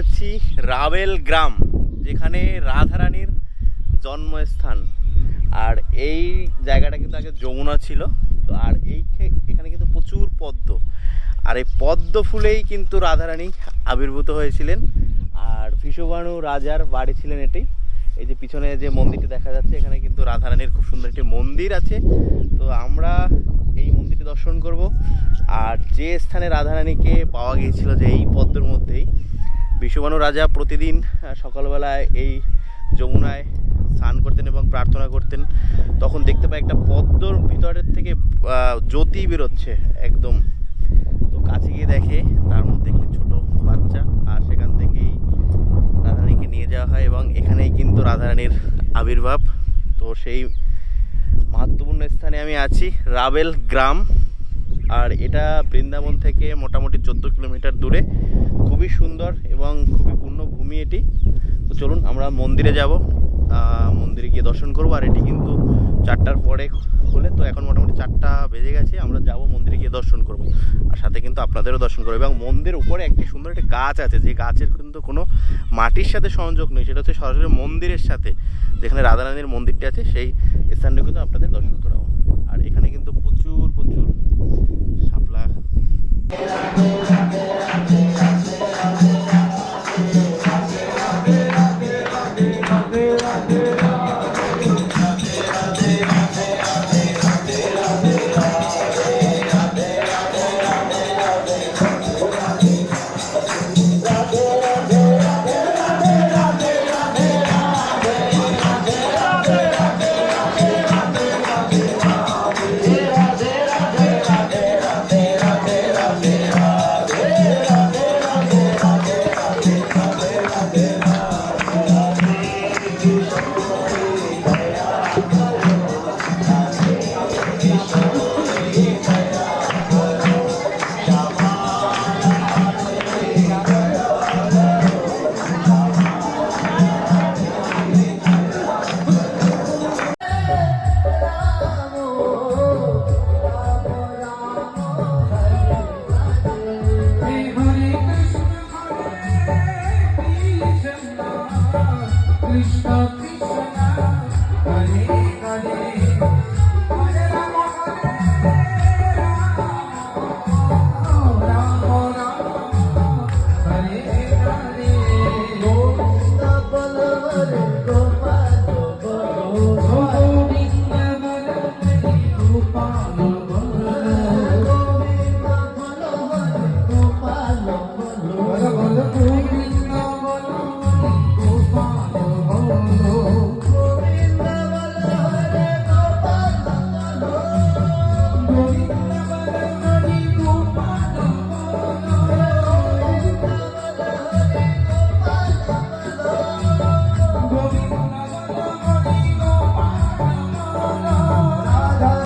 আছি রাবেল গ্রাম, যেখানে রাধারানীর জন্মস্থান। আর এই জায়গাটা কিন্তু আগে যমুনা ছিল, তো আর এই এখানে কিন্তু প্রচুর পদ্ম। আর এই পদ্ম ফুলেই কিন্তু রাধারানী আবির্ভূত হয়েছিলেন। আর বিশ্ববাণু রাজার বাড়ি ছিলেন এটি। এই যে পিছনে যে মন্দিরটি দেখা যাচ্ছে, এখানে কিন্তু রাধারানীর খুব সুন্দর একটি মন্দির আছে। তো আমরা এই মন্দিরটি দর্শন করব। আর যে স্থানে রাধারানীকে পাওয়া গিয়েছিল যে এই পদ্মের মধ্যেই বিশ্ববানু রাজা প্রতিদিন সকালবেলায় এই যমুনায় স্নান করতেন এবং প্রার্থনা করতেন। তখন দেখতে পাই একটা পদ্মর ভিতরের থেকে জ্যোতি বেরোচ্ছে একদম। তো কাছে গিয়ে দেখে, তার মধ্যে একটি ছোট বাচ্চা, আর সেখান থেকেই রাধারানীকে নিয়ে যাওয়া হয় এবং এখানেই কিন্তু রাধারানীর আবির্ভাব। তো সেই আমি আছি রাবেল গ্রাম, আর এটা বৃন্দাবন থেকে মোটামুটি চোদ্দ কিলোমিটার দূরে। খুবই সুন্দর এবং খুবই পূর্ণভূমি এটি। তো চলুন, আমরা মন্দিরে যাব। মন্দিরে গিয়ে দর্শন করব, আর এটি কিন্তু চারটার পরে খোলে। তো এখন মোটামুটি চারটা বেজে গেছে, আমরা যাব মন্দিরে গিয়ে দর্শন করব। আর সাথে কিন্তু আপনাদেরও দর্শন করব। এবং মন্দির উপরে একটি সুন্দর একটি গাছ আছে, যে গাছের কিন্তু কোনো মাটির সাথে সংযোগ নেই। সেটা হচ্ছে সরাসরি মন্দিরের সাথে, যেখানে রাধারানীর মন্দিরটি আছে, সেই স্থানটা কিন্তু আপনাদের আর এখানে কিন্তু প্রচুর প্রচুর শাপলা। Krishna